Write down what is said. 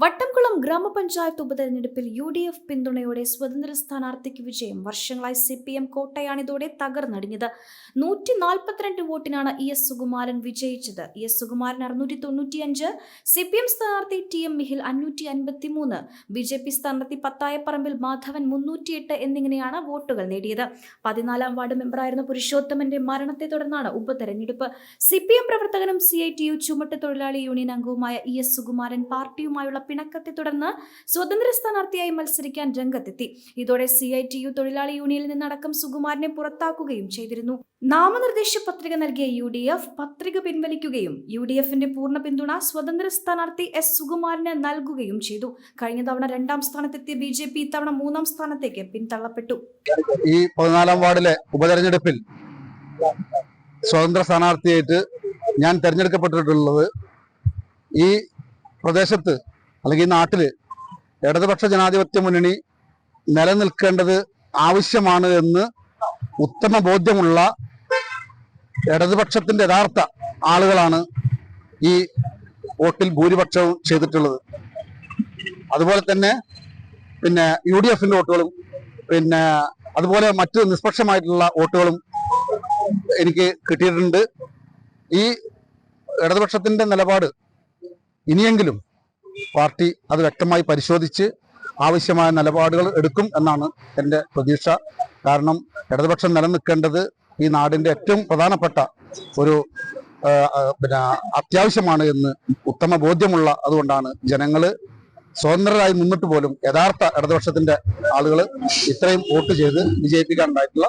വട്ടംകുളം ഗ്രാമപഞ്ചായത്ത് ഉപതെരഞ്ഞെടുപ്പിൽ U D F പിന്തുണയോടെ സ്വതന്ത്ര സ്ഥാനാർത്ഥിക്ക് വിജയം. വർഷങ്ങളായി സി പി എം കോട്ടയാണിതോടെ തകർന്നടിഞ്ഞത്. നൂറ്റി നാൽപ്പത്തിരണ്ട് വോട്ടിനാണ് ഇ എസ് സുകുമാരൻ വിജയിച്ചത്. ഇ എസ് സുകുമാരൻ അറുന്നൂറ്റി തൊണ്ണൂറ്റിയഞ്ച് സി പി എം സ്ഥാനാർത്ഥി ടി എം മിഹിൽ അഞ്ഞൂറ്റി അൻപത്തി മൂന്ന് ബി ജെ പി സ്ഥാനാർത്ഥി പത്തായപ്പറമ്പിൽ മാധവൻ മുന്നൂറ്റിയെട്ട് എന്നിങ്ങനെയാണ് വോട്ടുകൾ നേടിയത്. പതിനാലാം വാർഡ് മെമ്പറായിരുന്ന പുരുഷോത്തമന്റെ മരണത്തെ തുടർന്നാണ് ഉപതെരഞ്ഞെടുപ്പ്. സി പി എം പ്രവർത്തകനും സി ഐ ടി യു ചുമട്ട് തൊഴിലാളി യൂണിയൻ അംഗവുമായ ഇ എസ് സുകുമാരൻ പാർട്ടിയുമായുള്ള പിണക്കത്തെ തുടർന്ന് സ്വതന്ത്ര സ്ഥാനാർത്ഥിയായി മത്സരിക്കാൻ രംഗത്തെത്തി. ഇതോടെ സി ഐ ടി യു തൊഴിലാളി യൂണിയനിൽ നിന്നടക്കം സുകുമാരനെ പുറത്താക്കുകയും ചെയ്തിരുന്നു. നാമനിർദ്ദേശ പത്രിക നൽകിയ യു ഡി എഫ് പത്രിക പിൻവലിക്കുകയും യു ഡി എഫിന്റെ പൂർണ പിന്തുണ സ്വതന്ത്ര സ്ഥാനാർത്ഥി എസ് സുകുമാരന് നൽകുകയും ചെയ്തു. കഴിഞ്ഞ തവണ രണ്ടാം സ്ഥാനത്തെത്തിയ ബി ജെ പി ഇത്തവണ മൂന്നാം സ്ഥാനത്തേക്ക് പിന്തള്ളപ്പെട്ടു. ഈ പതിനാലാം വാർഡിലെ ഉപതെരഞ്ഞെടുപ്പിൽ സ്വതന്ത്ര സ്ഥാനാർത്ഥിയായിട്ട് ഞാൻ തെരഞ്ഞെടുക്കപ്പെട്ടിട്ടുള്ളത് ഈ പ്രദേശത്ത് അല്ലെങ്കിൽ ഈ നാട്ടിൽ ഇടതുപക്ഷ ജനാധിപത്യ മുന്നണി നിലനിൽക്കേണ്ടത് ആവശ്യമാണ് എന്ന് ഉത്തമ ബോധ്യമുള്ള ഇടതുപക്ഷത്തിന്റെ യഥാർത്ഥ ആളുകളാണ് ഈ വോട്ടിൽ ഭൂരിപക്ഷവും ചെയ്തിട്ടുള്ളത്. അതുപോലെ തന്നെ പിന്നെ യു ഡി എഫിന്റെ വോട്ടുകളും പിന്നെ അതുപോലെ മറ്റ് നിഷ്പക്ഷമായിട്ടുള്ള വോട്ടുകളും എനിക്ക് കിട്ടിയിട്ടുണ്ട്. ഈ ഇടതുപക്ഷത്തിന്റെ നിലപാട് ഇനിയെങ്കിലും പാർട്ടി അത് വ്യക്തമായി പരിശോധിച്ച് ആവശ്യമായ നിലപാടുകൾ എടുക്കും എന്നാണ് എന്റെ പ്രതീക്ഷ. കാരണം ഇടതുപക്ഷം നിലനിൽക്കേണ്ടത് ഈ നാടിന്റെ ഏറ്റവും പ്രധാനപ്പെട്ട ഒരു പിന്നെ അത്യാവശ്യമാണ് എന്ന് ഉത്തമ ബോധ്യമുള്ള അതുകൊണ്ടാണ് ജനങ്ങൾ സ്വതന്ത്രരായി നിന്നിട്ട് പോലും യഥാർത്ഥ ഇടതുപക്ഷത്തിന്റെ ആളുകൾ ഇത്രയും വോട്ട് ചെയ്ത് വിജയിപ്പിക്കാനുണ്ടായിട്ടുള്ള